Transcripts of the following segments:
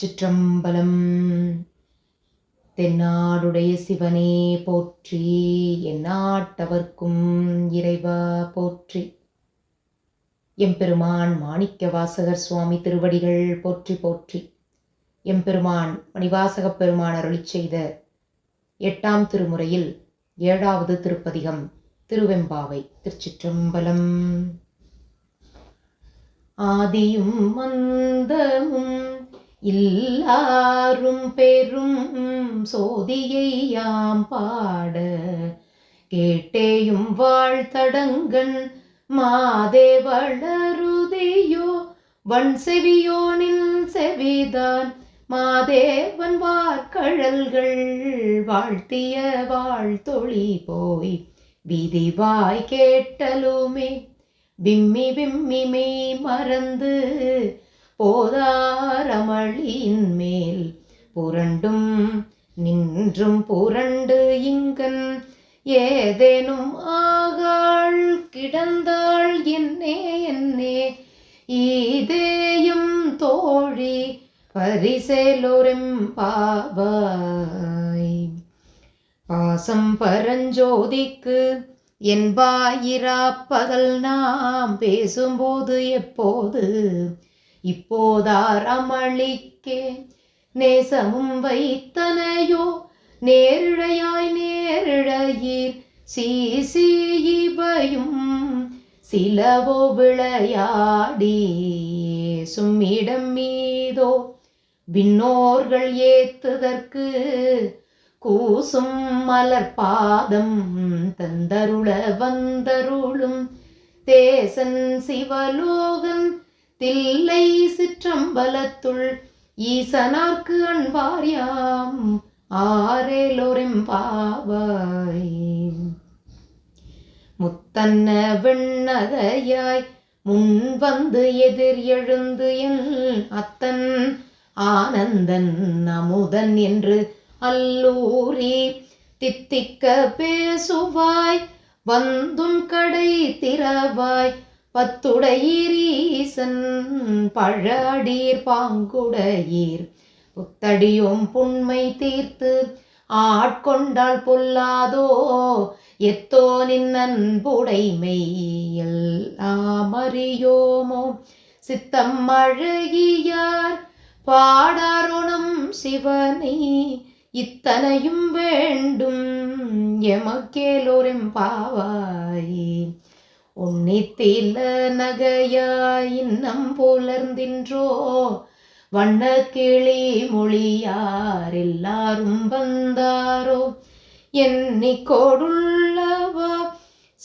திருச்சிற்றம்பலம் தென்னாடுடைய சிவனே போற்றி எந்நாட்டவர்க்கும் இறைவா போற்றி. எம்பெருமான் மாணிக்க வாசகர் சுவாமி திருவடிகள் போற்றி போற்றி. எம்பெருமான் மணிவாசகப் பெருமான் அருளி செய்த எட்டாம் திருமுறையில் ஏழாவது திருப்பதிகம் திருவெம்பாவை திருச்சிற்றம்பலம். ஆதியும் மந்தமும் இல்லாரும் பெரும் சோதியை யாம் பாட கேட்டேயும் வாழ்த்தடங்கன் மாதே வளருதியோ. வன் செவியோனில் செவிதான் மாதேவன் வார்கழல்கள் வாழ்த்திய வாழ்த்தொழி போய் விதிவாய் கேட்டலுமே. விம்மி விம்மி மெய் மறந்து போதாரமளியின் மேல் புரண்டும் நின்றும் புரண்டு இங்கன். ஏதேனும் ஆகாள் கிடந்தாள் என்னே என்னே. ஈதேயும் தோழி பரிசேலோரும் பாவாய். பாசம் பரஞ்சோதிக்கு என்பாயிராப்பகல் நாம் பேசும்போது எப்போது இப்போதார் அமளிக்கே நேசமும் வைத்தனையோ நேரிழையாய் நேரிழையீர். சீசீபையும் சிலவோ விளையாடி சும்மிடம் மீதோ. விண்ணோர்கள் ஏத்துதற்கு கூசும் மலர்பாதம் தந்தருள வந்தருளும். தேசன் சிவலோகன் தில்லை சிற்றம்பலத்துள் ஈசனார்க்கு அன்பார்யாம் ஆரேலோரெம்பாவாய் முத்தன்ன விண்ணதையாய் முன் வந்து எதிர் எழுந்து என் அத்தன் ஆனந்தன் அமுதன் என்று அல்லூரி தித்திக்க பேசுவாய் வந்தும் கடை திறவாய் பத்துடையீரீசன் பழடீர் பாங்குடையீர். புத்தடியும் புண்மை தீர்த்து ஆட்கொண்டால் பொல்லாதோ எத்தோ நின்னன்புடைமை எல்லாம் அறியோமோ சித்தம் அழகியார் பாடாருணம் சிவனை இத்தனையும் வேண்டும் எமக்கேலோரும் பாவாயே உன்னித்தில நகையாய் இன்னம் புலர்ந்தின்றோ? வண்ண கிளி மொழியார் எல்லாரும் வந்தாரோ? எண்ணிக்கோடுள்ளவா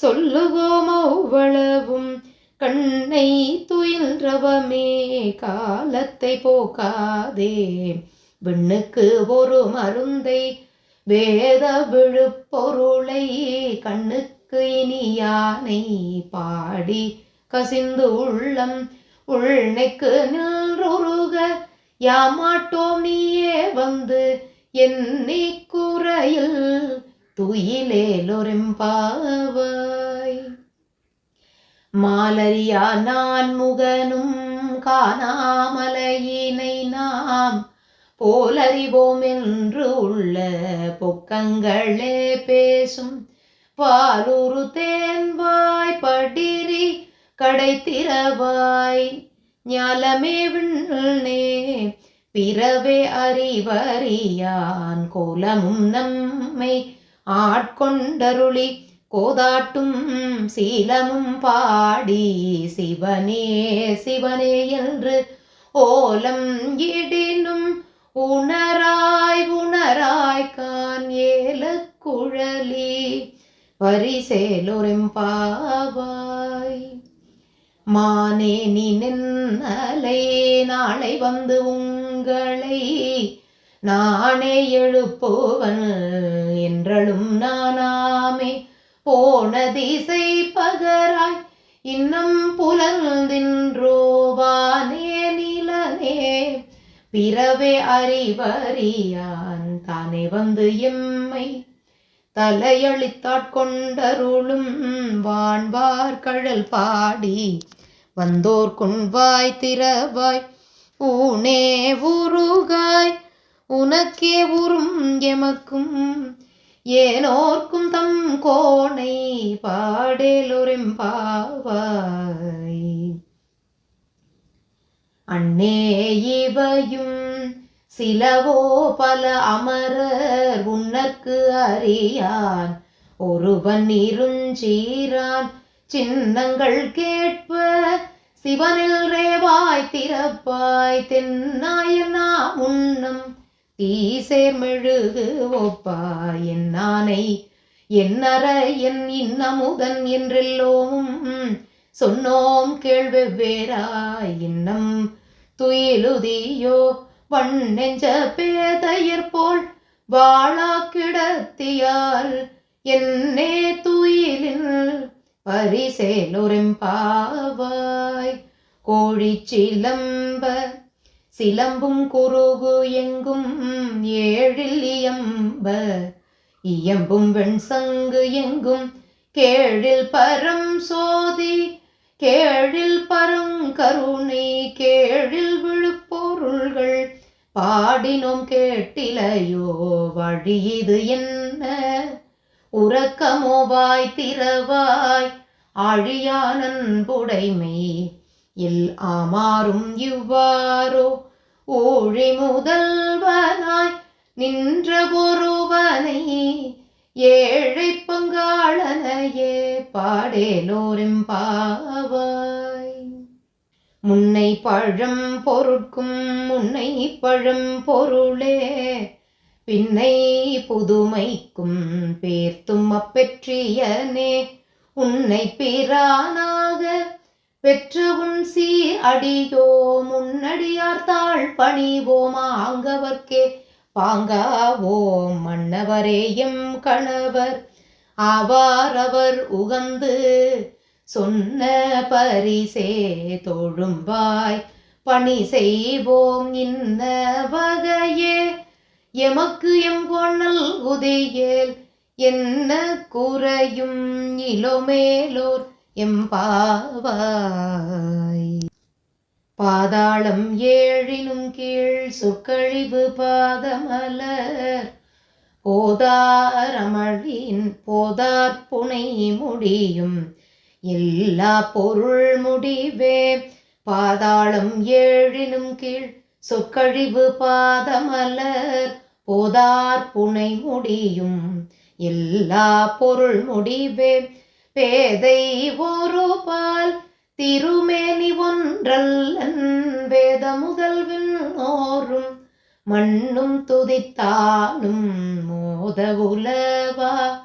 சொல்லுகோம் அவ்வளவும் கண்ணை துயின்றவமே காலத்தை போக்காதே. விண்ணுக்கு ஒரு மருந்தை வேத விழுப்பொருளை கண்ணுக்கு இனியானை பாடி கசிந்து உள்ளம் உள்நெக்கு நின்றுருக. யாமாட்டோம் நீயே வந்து என்னை குறையில் துயிலேலொரெம்பாவாய் மாலரியா நான் முகனும் காணாமலையினை நாம் போலறிவோம் என்று உள்ள பொக்கங்களே பேசும். பாலூரு தேன்வாய் படிரி கடை ஞாலமே விண்ணே பிறவே அறிவறியான் கோலமும் நம்மை ஆட்கொண்டருளி கோதாட்டும் சீலமும் பாடி சிவனே சிவனே என்று ஓலம் இடினும் உணராய் உணராய் கான் ஏல குழலி பரிசேலொரெம்பாவாய். மானே நீ நின்னலை நாளை வந்து உங்களை நானே எழுப்புவன் என்றளும் நானாமே. போன திசை பகராய் இன்னும் புலந்தின்றோவானே நிலனே. பிறவே அறிவறியான் தானே வந்து எம்மை தலையளித்தாட்கொண்டருளும் வான்வார் கழல் பாடி வந்தோர் கொண்வாய் திறவாய் ஊனே உருகாய் உனக்கே உறும் எமக்கும் ஏனோர்க்கும் தம் கோணை பாடேலொரெம்பாவாய் அன்னே இவையும் சிலவோ பல அமரர் உன்னற்கு அறியான். ஒருவன் இருஞ்சீரான் சின்னங்கள் கேட்ப சிவனில் ரேவாய் திறப்பாய் தென்னாயனா உண்ணம் தீசேர் மெழுகு ஒப்பாய் என்னானை என்னற என் இன்னமுதன் என்றெல்லோம் சொன்னோம் கேள்வெவ்வேறாய். இன்னம் துயிலுதியோ வண் நெஞ்ச பேதையர் போல் வாழா கிடத்தியால் என்னே துயிலில் பரிசேலொரெம்பாவாய் கோழி சிலம்ப சிலம்பும் குறுகு எங்கும் ஏழில் இயம்ப. இயம்பும் வெண் சங்கு எங்கும் கேழில் பரம் சோதி. கேழில் பரங்கருணை கேழில் விழுப்பொருள்கள் பாடினும் கேட்டிலையோ வழி இது என்ன உறக்கமோவாய் திறவாய் ஆழியானன்புடைமை இல் ஆமாறும் இவ்வாறோ ஊழி முதல்வனாய் நின்ற ஒருவனை ஏழை பங்காளனையே பாடேலோரெம்பாவாய் முன்னை பழம் பொருட்கும் முன்னை பழம் பொருளே. பின்னை புதுமைக்கும் பேர்த்தும் அப்பெற்றியனே. உன்னை பிரானாக பெற்று உன் சீர் அடியோ முன்னடியார் தாழ் பணிவோம் ஆங்கவர்க்கே. பாங்காவோம் மன்னவரேயும் கணவர் ஆவார் அவர் உகந்து சொன்ன பரிசே தொழும்பாய். பணி செய்வோம் இன்ன வகையே. எமக்கு எம் கொண்ணல் உதையேல். என்ன குறையும் இளோமேலோர் எம்பாவாய் பாதாளம் ஏழினும் கீழ் சொற்கழிவு பாதமலர். போதாரமழின் போதார் புனை முடியும். எல்லா பொருள் முடிவே. பாதாளம் ஏழினும் கீழ் சொற்கழிவு பாதமலர். போதார் புனை முடியும். எல்லா பொருள் முடிவே. பேதை ஒரு பால் திருமேனி ஒன்றல்லன். வேத முதல்வின் ஓரும் மண்ணும் துதித்தானும் மோத உலவா.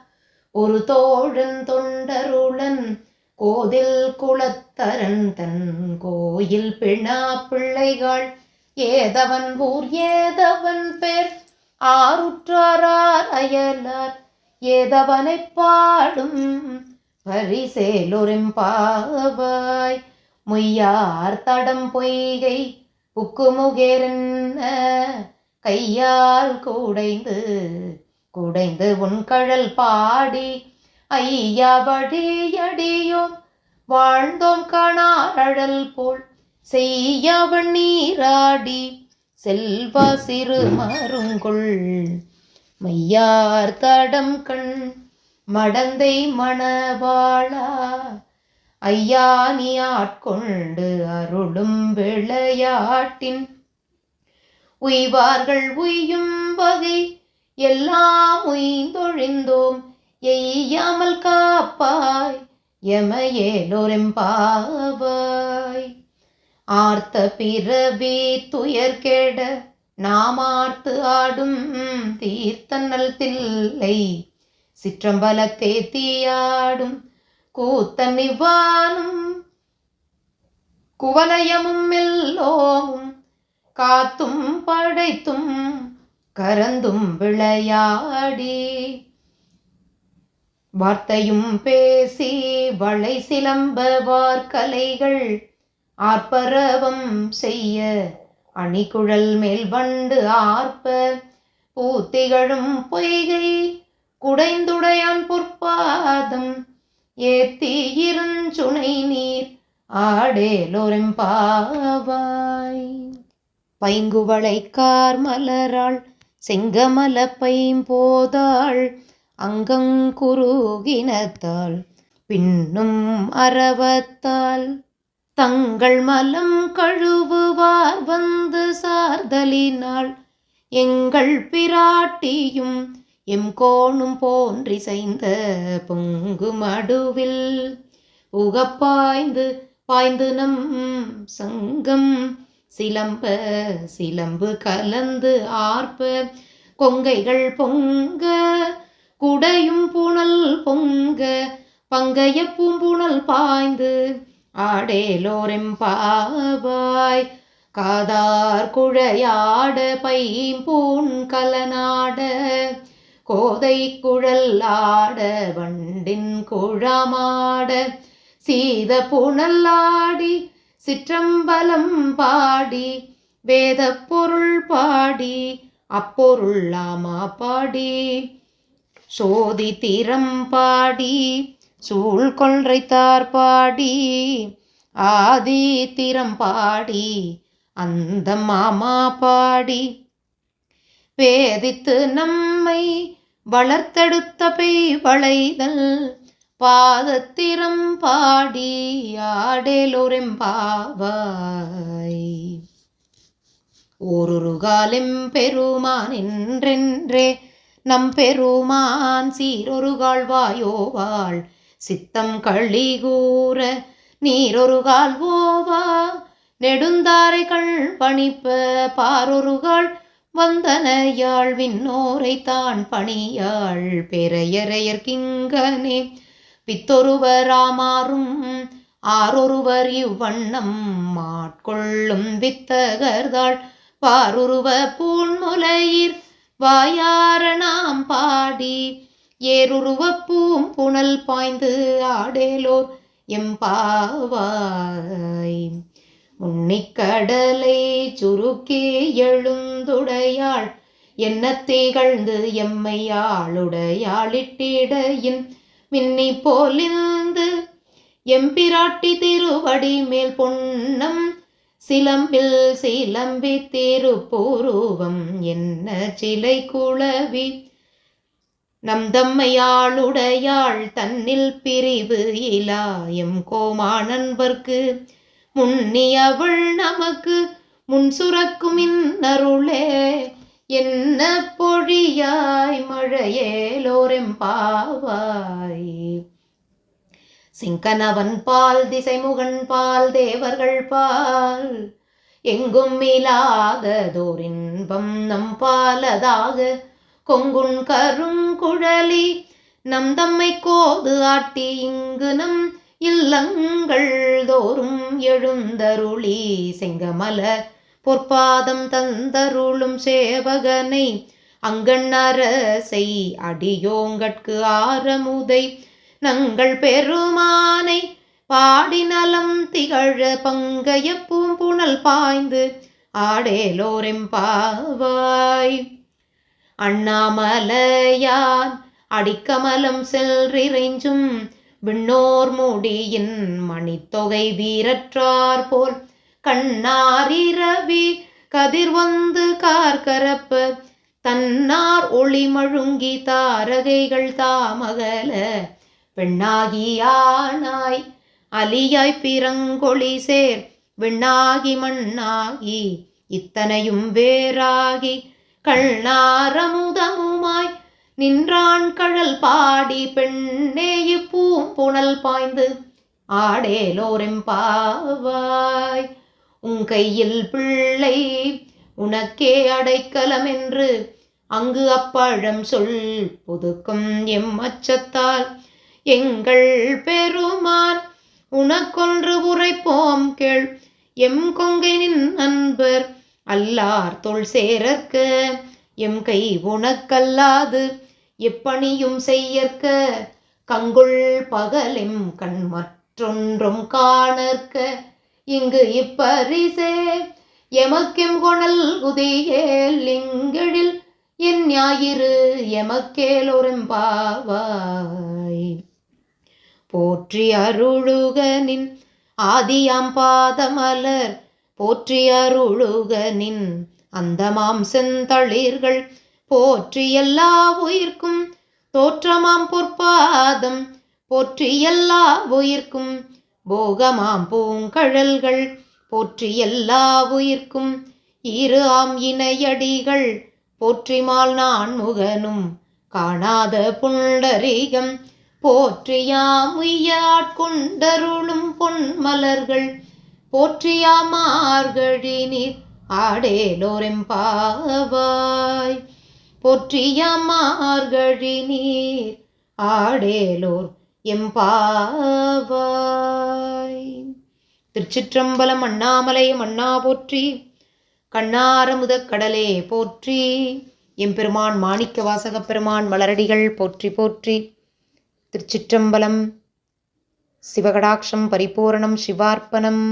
ஒரு தோழன் தொண்டருளன் கோதில் குளத்தரன் தன் கோயில் பிணா பிள்ளைகள். ஏதவன் ஊர் ஏதவன் பேர். ஆருற்றாரார் அயலார். ஏதவனைப் பாடும் பரிசேலொரெம்பாவாய் மொய்யார் தடம் பொய்கை புக்குமுகேரன்ன கையால் குடைந்து குடைந்து உன் கழல் பாடி. ஐயா வழியடியோம் வாழ்ந்தோம் காணாழல் போல். செய்யாவன் நீராடி செல்வா சிறு மருங்குள். மையார் தடம் கண் மடந்தை மணவாளா. ஐயா நீ ஆட்கொண்டு அருளும் விளையாட்டின். உய்வார்கள் உய்யும் வகை எல்லாம் உய்ந்தொழிந்தோம். எய்யாமல் காப்பாய் எமையேலோரெம்பாவாய். ஆர்த்த பிறவி துயர் கெட நாம் ஆர்த்து ஆடும் தீர்த்தன்னல் தில்லை. சிற்றம்பலத்தே தீயாடும் கூத்தன் குவலயமும் எல்லோமும் காத்தும் படைத்தும் கரந்தும் விளையாடி. வார்த்தையும் பேசி வளை சிலம்ப வார்கலைகள் ஆர்ப்பரவம் செய்ய அணிக்குழல் மேல் வண்டு ஆர்ப்ப. பூத்திகழும் பொய்கை குடைந்துடையான் பொற்பாதம். ஏத்தி இருஞ்சுனை நீர் ஆடேலோரெம்பாவாய் பைங்குவளை கார் மலராள் செங்கமல பைம்போதாள் அங்கங்குருகினத்தாள் பின்னும் அரவத்தால் தங்கள் மலம் கழுவுவார் வந்து சார்தலினாள் எங்கள் பிராட்டியும் எம் கோணும் போன்றிசைந்த பொங்கு மடுவில் உகப்பாய்ந்து பாய்ந்து நம் சங்கம் சிலம்ப சிலம்பு கலந்து ஆர்ப்ப கொங்கைகள் பொங்க குடையும் புனல் பொங்க பங்கைய பூம்புணல் பாய்ந்து ஆடேலோரெம்பாவாய் காதார் குழையாட பைம்பூன் கலனாட கோதை குழல் ஆட வண்டின் குழமாட சீத புனல்லாடி சிற்றம்பலம் பாடி வேத பொருள் பாடி அப்பொருளாமா பாடி. சோதி திறம் பாடி சூழ் கொள்றைத்தார் பாடி ஆதி திறம் பாடி அந்த மாமா பாடி. வேதித்து நம்மை வளர்த்தெடுத்த பெய் வளைதல் பாதத்திரம் பாடி ஆடேலோரெம்பாவாய். ஓரொரு காலம் பெருமான் என்றென்றே நம் பெருமான் சீரொருகால் வாயோவாள். சித்தம் களிகூற நீரொரு கால்வோவா நெடுந்தாரைகள் பணிப்ப பாரொருகாள் வந்தனையாள் விண்ணோரை தான் பணியாள். பெரையரையர் கிங்கனே பித்தொருவராமாறும் ஆரொருவர் இவ்வண்ணம் மாட்கொள்ளும் வித்தகர்தாள். பாருருவ பூண்முலையிர் வாயார நாம் பாடி ஏருருவப்பூம் புனல் பாய்ந்து ஆடேலோர் எம்பாவாய். உன்னிக்கடலை சுருக்கி எழுந்துடையாள் என்ன திகழ்ந்து எம்மையாளுடையாளிட்டிடையின் மின்னி போலிந்து எம்பிராட்டி திருவடி மேல் பொன்னம் சிலம்பில் சிலம்பி திருப்பூருவம் என்ன சிலை குளவி நம் தம்மையாளுடையாள் தன்னில் பிரிவு இலாயம் கோமானன்பர்க்கு. முன்னி அவள் நமக்கு முன் சுரக்கும் இன்னருளே. என்ன பொழியாய் மழையேலோரெம்பாவாய்? சிங்கனவன் பால் திசைமுகன் பால் தேவர்கள் பால். எங்கும் மீளாததோரின்பம் நம் பாலதாக. கொங்குண் கருங்குழலி நம் தம்மை கோது ஆட்டி இங்கு நம் இல்லங்கள் தோறும் எழுந்தருளி செங்கமல. பொற்பாதம் தந்தருளும் சேவகனை அங்கண்ணரசை அடியோங்கட்கு ஆரமுதை நங்கள் பெருமானை பாடினலம் திகழ பங்கைய பூம்புணல் பாய்ந்து ஆடேலோரெம்பாவாய் அண்ணாமலையான் அடிக்கமலம் செல்றிறைஞ்சும் விண்ணோர் மூடியின் மணித்தொகை வீரற்றார் போல் கண்ணாரிரவி கதிர் வந்து கார்கரப்ப தன்னார் ஒளி மழுங்கி தாரகைகள் தாமகல பெண்ணாகியானாய் அலியாய் பிறங்கொழி சேர் விண்ணாகி மண்ணாகி இத்தனையும் வேறாகி கள்ளாரமுதமுமாய் நின்றான் கழல் பாடி பெண்ணே பூம்புணல் பாய்ந்து ஆடேலோரெம்பாவாய் உன் கையில் பிள்ளை உனக்கே அடைக்கலம் என்று அங்கு அப்பழம் சொல் புதுக்கும் எம் அச்சத்தால் எங்கள் பெருமான் உனக்கொன்று உரைப்போம் கேள். எம் கொங்கையின் அன்பர் அல்லார் தொல் சேரற்க எம் கை உனக்கல்லாது எப்பணியும் செய்யற்க. கங்குள் பகலிம் கண் மற்றொன்றும் காணற்க. இங்கு இப்பரிசே எமக்கெம் கொணல் குதியேல் இங்கெழில் என் ஞாயிறு எமக்கேலொரும்பாவாய் போற்றி அருளுகனின் ஆதியாம் பாதமலர். போற்றி அருளுகனின் அந்தமாம் செந்தளிர்கள். போற்றி எல்லா உயிர்க்கும் தோற்றமாம் பொற்பாதம். போற்றி எல்லா உயிர்க்கும் போகமாம் பூங்கழல்கள். போற்றி எல்லா உயிர்க்கும் இரு ஆம் இணையடிகள். போற்றிமால் நான் முகனும் காணாத புண்டரீகம். போற்றியாம் உய்யாட்கொண்டருளும் பொன்மலர்கள் போற்றியாமார்கழி நீர் ஆடேலோரெம்பாவாய். போற்றியாமார்கழி நீர் ஆடேலோர் எம்பாவாய். திருச்சிற்றம்பலம் அண்ணாமலை அண்ணா போற்றி கண்ணார கடலே போற்றி எம்பெருமான் மாணிக்க வாசகப் பெருமான் மலரடிகள் போற்றி போற்றி. திருச்சிற்றம்பலம் சிவகடாட்சம் பரிபூரணம் சிவார்ப்பணம்.